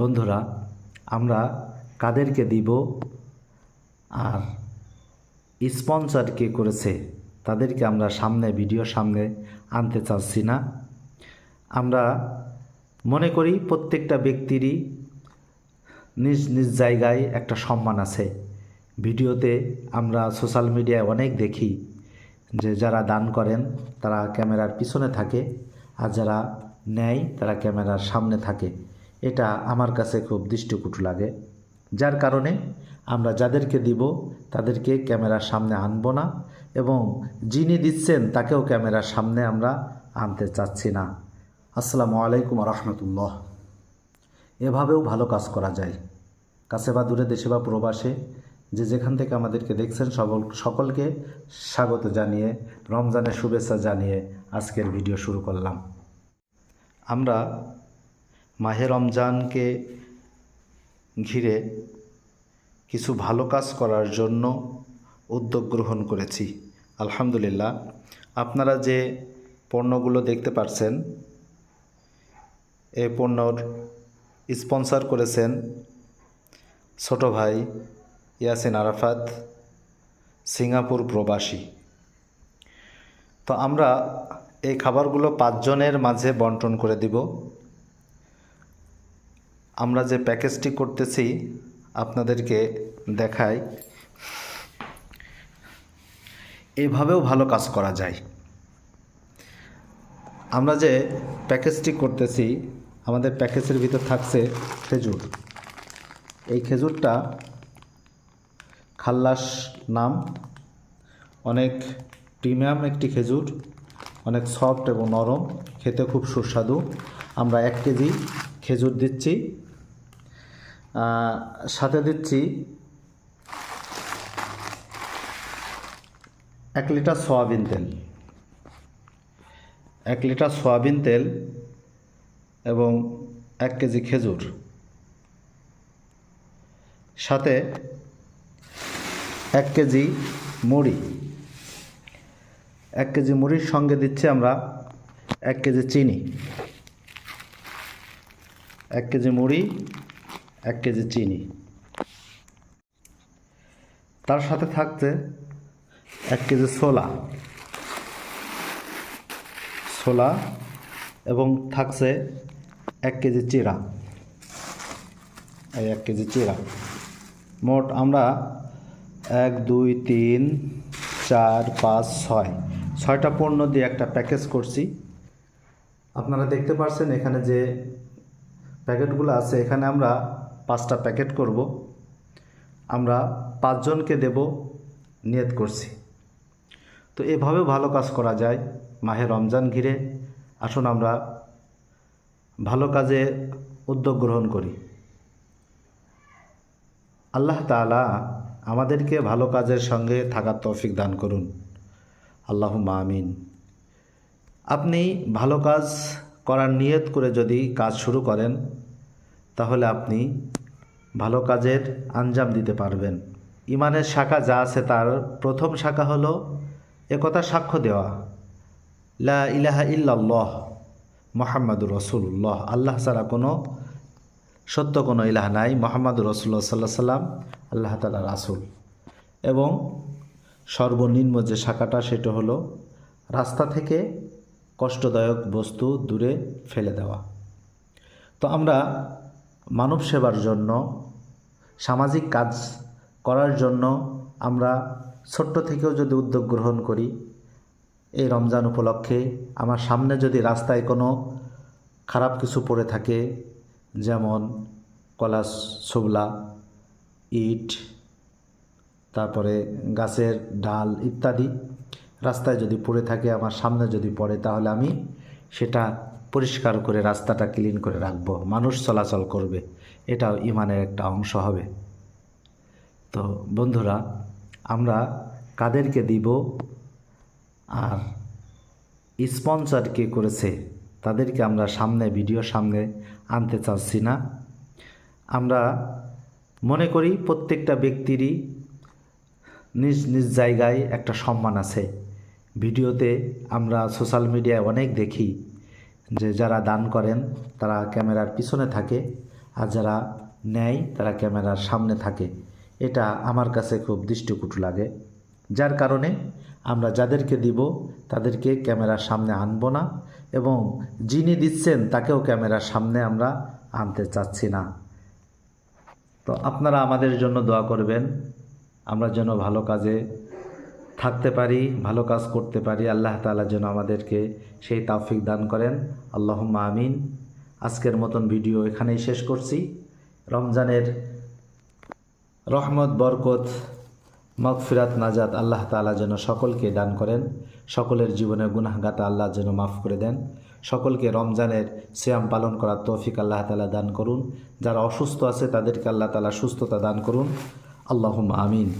বন্ধুরা, আমরা কাদেরকে দিব আর স্পন্সর কে করেছে তাদেরকে আমরা সামনে, ভিডিও সামনে আনতে চাচ্ছি না। আমরা মনে করি প্রত্যেকটা ব্যক্তিরই নিজ নিজ জায়গায় একটা সম্মান আছে। ভিডিওতে আমরা সোশ্যাল মিডিয়ায় অনেক দেখি যে যারা দান করেন, তারা ক্যামেরার পিছনে থাকে আর যারা নেয়, তারা ক্যামেরার সামনে থাকে। এটা আমার কাছে খুব দৃষ্টিকটু লাগে। যার কারণে আমরা যাদেরকে দিব, তাদেরকে ক্যামেরার সামনে আনব না এবং যিনি দিচ্ছেন তাকেও ক্যামেরার সামনে আমরা আনতে চাচ্ছি না। আসসালামু আলাইকুম রহমতুল্লাহ এভাবেও ভালো কাজ করা যায়। কাছে বা দূরে দেশে বা প্রবাসে যে যেখান থেকে আমাদেরকে দেখছেন সকল সকলকে স্বাগত জানিয়ে, রমজানের শুভেচ্ছা জানিয়ে আজকের ভিডিও শুরু করলাম। আমরা মাহে রমজানকে ঘিরে কিছু ভালো কাজ করার জন্য উদ্যোগ গ্রহণ করেছি। আলহামদুলিল্লাহ। আপনারা যে পণ্যগুলো দেখতে পাচ্ছেন এই পণ্যর স্পন্সর করেছেন ছোট ভাই ইয়াসিন আরাফাত, সিঙ্গাপুর প্রবাসী। তো আমরা এই খাবারগুলো পাঁচজনের মাঝে বন্টন করে দিব। আমরা যে প্যাকেজটি করতেছি, আপনাদেরকে দেখাই। এভাবেও ভালো কাজ করা যায়। আমরা যে প্যাকেজটি করতেছি, আমাদের প্যাকেজের ভিতর থাকছে খেজুর। এই খেজুরটা খাল্লাস নাম, অনেক প্রিমিয়াম একটি খেজুর, অনেক সফট এবং নরম, খেতে খুব সুস্বাদু। আমরা এক কেজি খেজুর দিচ্ছি। সাথে দিচ্ছি এক লিটার সয়াবিন তেল। এক লিটার সয়াবিন তেল এবং এক কেজি খেজুর। সাথে এক কেজি মুড়ি। এক কেজি মুড়ির সঙ্গে দিচ্ছি আমরা এক কেজি চিনি। এক কেজি মুড়ি এক কেজি চিনি। তার সাথে থাকছে এক কেজি ছোলা। ছোলা এবং থাকছে এক কেজি চিরা এই এক কেজি চিরা মোট আমরা এক, দুই, তিন, চার, পাঁচ, ছয়। ছয়টা পণ্য দিয়ে একটা প্যাকেজ করছি। আপনারা দেখতে পাচ্ছেন এখানে যে প্যাকেটগুলো আছে, এখানে আমরা পাঁচটা প্যাকেট করব। আমরা পাঁচজনকে দেব, নিয়ত করছি। তো এভাবেও ভালো কাজ করা যায়, মাহে রমজান ঘিরে। আসুন আমরা ভালো কাজে উদ্যোগ গ্রহণ করি। আল্লাহ তাআলা আমাদেরকে ভালো কাজের সঙ্গে থাকার তৌফিক দান করুন। আল্লাহ আমিন। আপনি ভালো কাজ করার নিয়ত করে যদি কাজ শুরু করেন, তাহলে আপনি ভালো কাজের আঞ্জাম দিতে পারবেন। ইমানের শাখা যা আছে তার প্রথম শাখা হলো একথা সাক্ষ্য দেওয়া। লা ইলাহা ইল্লাল্লাহ মোহাম্মদুর রসুল্লাহ আল্লাহ ছাড়া কোনো সত্য কোনো ইলাহ নাই মোহাম্মদ রসুল্লাহ সাল্লাহ সাল্লাম আল্লাহ তালা রাসুল। এবং সর্বনিম্ন যে শাখাটা সেটা হলো রাস্তা থেকে কষ্টদায়ক বস্তু দূরে ফেলে দেওয়া। তো আমরা মানব সেবার জন্য সামাজিক কাজ করার জন্য আমরা ছোট্ট থেকেও যদি উদ্যোগ গ্রহণ করি, এই রমজান উপলক্ষে আমার সামনে যদি রাস্তায় কোনো খারাপ কিছু পড়ে থাকে, যেমন কলাস, ছোবলা, ইট, তারপরে গাছের ডাল ইত্যাদি রাস্তায় যদি পড়ে থাকে, আমার সামনে যদি পড়ে, তাহলে আমি সেটা পরিষ্কার করে রাস্তাটা ক্লিন করে রাখব। মানুষ চলাচল করবে। এটাও ইমানের একটা অংশ হবে। তো বন্ধুরা, আমরা কাদেরকে দিব আর স্পন্সর কে করেছে, তাদেরকে আমরা সামনে, ভিডিও সামনে আনতে চাচ্ছি না। আমরা মনে করি প্রত্যেকটা ব্যক্তিরই নিজ নিজ জায়গায় একটা সম্মান আছে। ভিডিওতে আমরা সোশ্যাল মিডিয়ায় অনেক দেখি। যে যারা দান করেন, তারা ক্যামেরার পিছনে থাকে আর যারা নেয়, তারা ক্যামেরার সামনে থাকে। এটা আমার কাছে খুব দৃষ্টিকটু লাগে। যার কারণে আমরা যাদেরকে দিব, তাদেরকে ক্যামেরার সামনে আনব না এবং যিনি দিচ্ছেন, তাকেও ক্যামেরার সামনে আমরা আনতে চাচ্ছি না। তো আপনারা আমাদের জন্য দোয়া করবেন। আমরা যেন ভালো কাজে থাকতে পারি, ভালো কাজ করতে পারি, আল্লাহ তাআলা যেন আমাদেরকে সেই তাফিক দান করেন। আল্লাহ আমিন। আজকের মতন ভিডিও এখানেই শেষ করছি। রমজানের রহমত, বরকত, মগফিরাত, নাজাত আল্লাহ তাআলা যেন সকলকে দান করেন। সকলের জীবনের গুনাহগাতা আল্লাহ যেন মাফ করে দেন। সকলকে রমজানের সিয়াম পালন করার তৌফিক আল্লাহ তালা দান করুন। যারা অসুস্থ আছে, তাদেরকে আল্লাহ তালা সুস্থতা দান করুন। আল্লাহুম্মা আমিন।